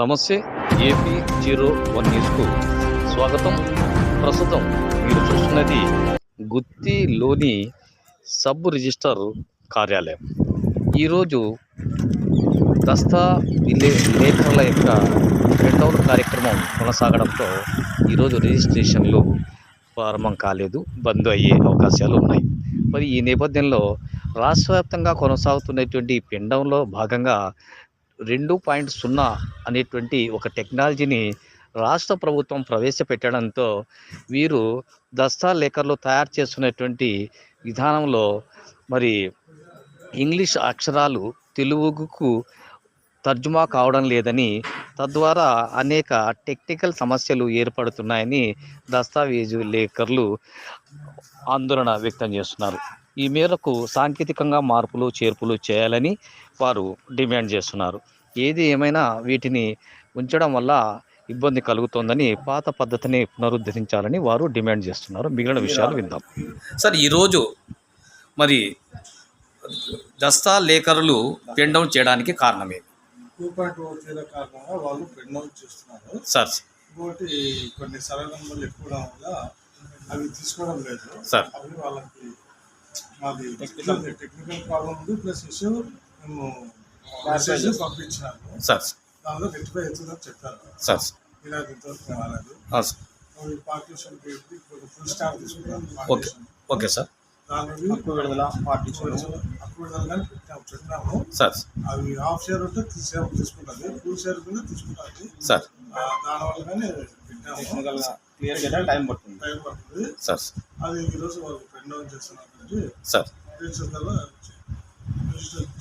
నమస్తే AP zero one న్యూస్కు స్వాగతం. ప్రస్తుతం మీరు చూస్తున్నది గుత్తిలోని సబ్ రిజిస్టర్ కార్యాలయం. ఈరోజు దస్తా విలే లేఖల యొక్క రెండవ కార్యక్రమం కొనసాగడంతో ఈరోజు రిజిస్ట్రేషన్లు ప్రారంభం కాలేదు బంద్ అయ్యే అవకాశాలు ఉన్నాయి. మరి ఈ నేపథ్యంలో రాష్ట్ర వ్యాప్తంగా కొనసాగుతున్నటువంటి పిండంలో భాగంగా రెండు పాయింట్ సున్నా అనేటువంటి ఒక టెక్నాలజీని రాష్ట్ర ప్రభుత్వం ప్రవేశపెట్టడంతో వీరు దస్తా లేఖర్లు తయారు చేస్తున్నటువంటి విధానంలో మరి ఇంగ్లీష్ అక్షరాలు తెలుగుకు తర్జుమా కావడం లేదని తద్వారా అనేక టెక్నికల్ సమస్యలు ఏర్పడుతున్నాయని దస్తావేజు లేఖర్లు ఆందోళన వ్యక్తం చేస్తున్నారు. ఈ మేరకు సాంకేతికంగా మార్పులు చేర్పులు చేయాలని వారు డిమాండ్ చేస్తున్నారు. ఏది ఏమైనా వీటిని ఉంచడం వల్ల ఇబ్బంది కలుగుతోందని పాత పద్ధతిని పునరుద్ధరించాలని వారు డిమాండ్ చేస్తున్నారు. మిగిలిన విషయాలు విందాం. సార్ ఈరోజు మరి దస్తా లేఖరులు పెండం చేయడానికి కారణమే టూ పాయింట్ ఓ జీరో కారణంగా వాళ్ళు అవుట్ చేస్తున్నారు. సార్. ఇంకోటి కొన్ని సరళ నెంబర్లు ఎక్కువ వల్ల అవి తీసుకోవడం లేదు. సార్. అవి వాళ్ళకి మాది టెక్నికల్ ప్రాబ్లం ఉంది ప్లస్ ఇష్యూ మేము మెసేజ్ పంపించినాము. సార్. దానిలో రెక్టిఫై అవుతుందని చెప్పారు. సార్. ఇలా ఇంతవరకు రాలేదు పార్టీషన్ ఫుల్ స్టాప్ తీసుకున్నాం ఓకే. Okay sir. దాని పార్టీషన్ పెట్టాము చెప్పినాము సార్. అవి హాఫ్ షేర్ ఉంటే షేర్ తీసుకుంటుంది. ఫుల్ షేర్ కూడా తీసుకుంటుంది. సార్. దానివల్ల కానీ పెట్టాము. టెక్నికల్ క్లియర్ చేయడానికి టైం పడుతుంది. టైం పడుతుంది. సార్. అది ఈరోజు వాళ్ళు ప్రింట్ అవుట్ చేస్తున్నారు సార్. రిజిస్టర్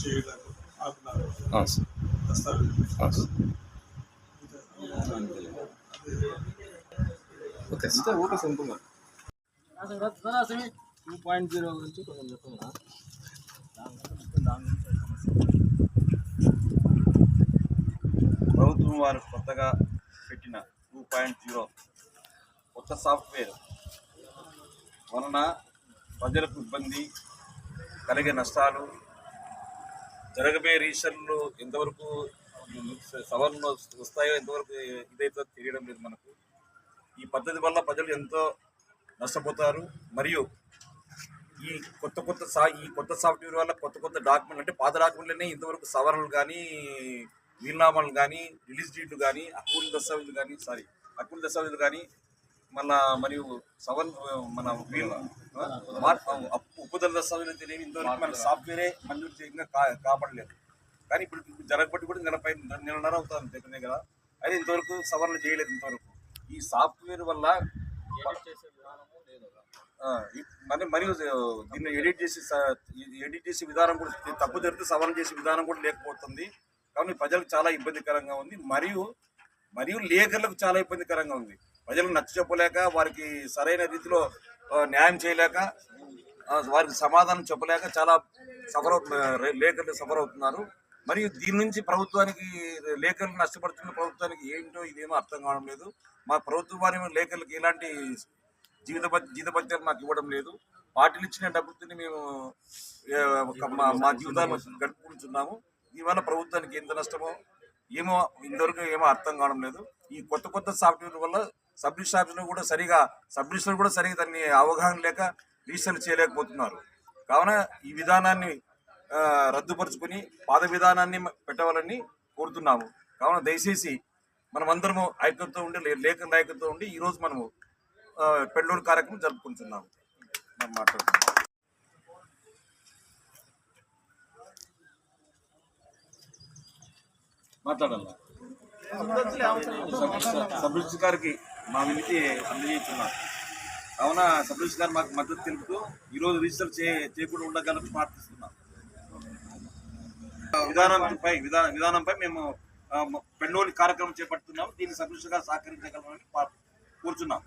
చేయడానికి ఆపినారు సార్. Okay sir. సింపుల్గా టూ పాయింట్ జీరో గురించి కొంచెం చెప్తున్నా ప్రభుత్వం వారు కొత్తగా పెట్టిన టూ పాయింట్ జీరో కొత్త సాఫ్ట్వేర్ వలన ప్రజలకు ఇబ్బంది కలిగే నష్టాలు జరగబోయే రీసెంట్లు ఎంతవరకు సవరణలు వస్తాయో ఎంతవరకు ఇదైతే తెలియడం లేదు మనకు. ఈ పద్ధతి వల్ల ప్రజలు ఎంతో నష్టపోతారు. మరియు ఈ కొత్త కొత్త సా ఈ కొత్త సాఫ్ట్వేర్ వల్ల కొత్త కొత్త డాక్యుమెంట్ అంటే పాత డాక్యుమెంట్లనే ఇంతవరకు సవరణలు కానీ వీలునామాలు కానీ రిలీజ్ డేట్లు కానీ అకౌంట్ దస్తావేజులు కానీ సారీ అకౌంట్ దస్తావేజులు కానీ మళ్ళా మరియు సవరణ మన ఉపదల దస్తావేజులు తెలియని ఇంతవరకు మన సాఫ్ట్వేరే మంజూరు చేయకుండా కా కాపాడలేదు. కానీ ఇప్పుడు జరగబట్టి కూడా నెలపై నెలన్నర అవుతుంది దగ్గర దగ్గర అయితే ఇంతవరకు సవరణ చేయలేదు ఇంతవరకు. ఈ సాఫ్ట్వేర్ వల్ల మరి మరియు దీన్ని ఎడిట్ చేసి ఎడిట్ చేసే విధానం కూడా తప్పు జరిగితే సవరణ చేసే విధానం కూడా లేకపోతుంది. కాబట్టి ప్రజలకు చాలా ఇబ్బందికరంగా ఉంది. మరియు మరియు లేఖర్లకు చాలా ఇబ్బందికరంగా ఉంది. ప్రజలకు నచ్చ చెప్పలేక వారికి సరైన రీతిలో న్యాయం చేయలేక వారికి సమాధానం చెప్పలేక చాలా సఫర్ లేఖలు లేఖర్లు సఫర్ అవుతున్నారు మరియు దీని నుంచి ప్రభుత్వానికి లేఖలు నష్టపడుతున్న ప్రభుత్వానికి ఏంటో ఇదేమో అర్థం కావడం లేదు. మా ప్రభుత్వం వారి లేఖర్లకు ఎలాంటి జీవిత జీతభత్యాలు మాకు ఇవ్వడం లేదు. పార్టీలు ఇచ్చిన డబ్బులతో మేము ఒక మా మా జీవితాన్ని గడుపుకుంటున్నాము. దీనివల్ల ప్రభుత్వానికి ఎంత నష్టమో ఏమో ఇంతవరకు ఏమో అర్థం కావడం లేదు. ఈ కొత్త కొత్త సాఫ్ట్వేర్ వల్ల సబ్ కూడా సరిగా సబ్ కూడా సరిగా దాన్ని అవగాహన లేక రీసెల్ చేయలేకపోతున్నారు. కావున ఈ విధానాన్ని రద్దుపరుచుకుని రద్దుపరుచుకొని విధానాన్ని పెట్టవాలని కోరుతున్నాము. కావున దయచేసి మనమందరము ఐక్యంతో ఉండి లే- లేఖ నాయకులతో ఉండి ఈరోజు మనము పెళ్ళూరు కార్యక్రమం జరుపుకుంటున్నాము. మనం మాట్లాడుతున్నాం మాట్లాడాలా? సబ్ రిజిస్టర్ గారికి మా వినికి అందజేస్తున్నాం. కావున సబ్ రిజిస్టర్ గారు మాకు మద్దతు తెలుపుతూ ఈరోజు రిజిస్టర్ చే చేయకుండా ఉండగలని ప్రార్థిస్తున్నాం. విధానంపై విధాన విధానంపై మేము పెన్నోలి కార్యక్రమం చేపడుతున్నాం. దీన్ని సబ్ రిజిస్టర్ గారు సహకరించగలమని పా- కోరుచున్నాం.